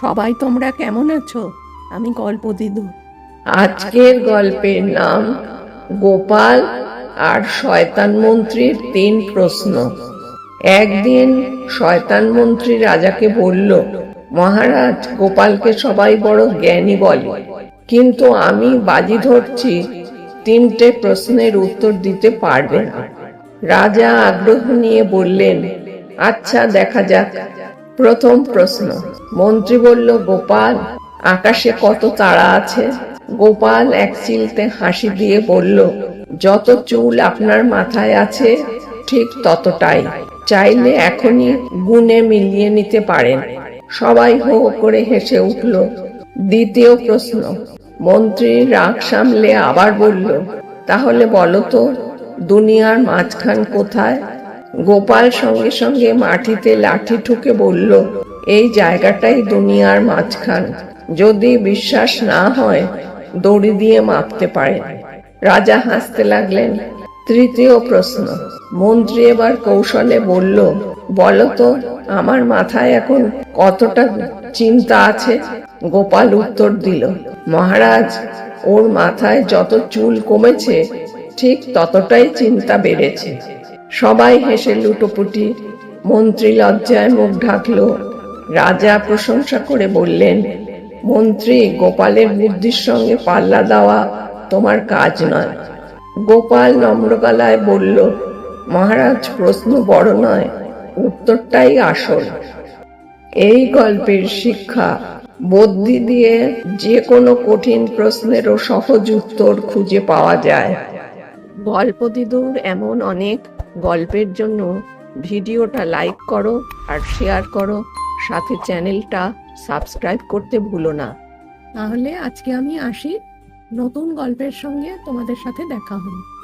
সবাই তোমরা কেমন আছো? আমি গল্প দিদু আজকের গল্পের নাম গোপাল আর শয়তান মন্ত্রীর তিন প্রশ্ন। একদিন শয়তান মন্ত্রী রাজাকে বলল, মহারাজ, গোপালকে সবাই বড় জ্ঞানী বলে। কিন্তু আমি বাজি ধরছি, তিনটে প্রশ্নের উত্তর দিতে পারবে না। রাজা আগ্রহ নিয়ে বললেন আচ্ছা দেখা যাক। প্রথম প্রশ্ন। মন্ত্রী বলল, গোপাল, আকাশে কত তারা আছে? গোপাল এক চিলতে হাসি দিয়ে বলল, যত চুল আপনার মাথায় আছে, ঠিক ততটাই। চাইলে এখনই গুণে মিলিয়ে নিতে পারেন। সবাই হো করে হেসে উঠল। দ্বিতীয় প্রশ্ন। মন্ত্রী রাগ সামলে আবার বলল, তাহলে বলো তো, দুনিয়ার মাঝখান কোথায়? গোপাল সঙ্গে সঙ্গে মাটিতে লাঠি ঠুকে বলল, এই জায়গাটাই দুনিয়ার মাঝখান। যদি বিশ্বাস না হয়, দড়ি দিয়ে মাপতে পারে রাজা হাসতে লাগলেন। তৃতীয় প্রশ্ন, মন্ত্রী এবার কৌশলে বলল, বলো তো, আমার মাথায় এখন কতটা চিন্তা আছে? গোপাল উত্তর দিল, মহারাজ, ওর মাথায় যত চুল কমেছে, ঠিক ততটাই চিন্তা বেড়েছে। সবাই হেসে লুটোপুটি, মন্ত্রী লজ্জায় মুখ ঢাকল। রাজা প্রশংসা করে বললেন, মন্ত্রী, গোপালের বুদ্ধির সঙ্গে পাল্লা দেওয়া তোমার কাজ নয়। গোপাল নম্রকালায় বলল, মহারাজ, প্রশ্ন বড় নয়, উত্তরটাই আসল। এই গল্পের শিক্ষা, বুদ্ধি দিয়ে যে কোনো কঠিন প্রশ্নেরও সহজ উত্তর খুঁজে পাওয়া যায়। গল্প দিদুর, এমন অনেক গল্পের জন্য ভিডিওটা লাইক করো আর শেয়ার করো। সাথে চ্যানেলটা সাবস্ক্রাইব করতে ভুলো না। তাহলে আজকে আমি আসি। নতুন গল্পের সঙ্গে তোমাদের সাথে দেখা হবে।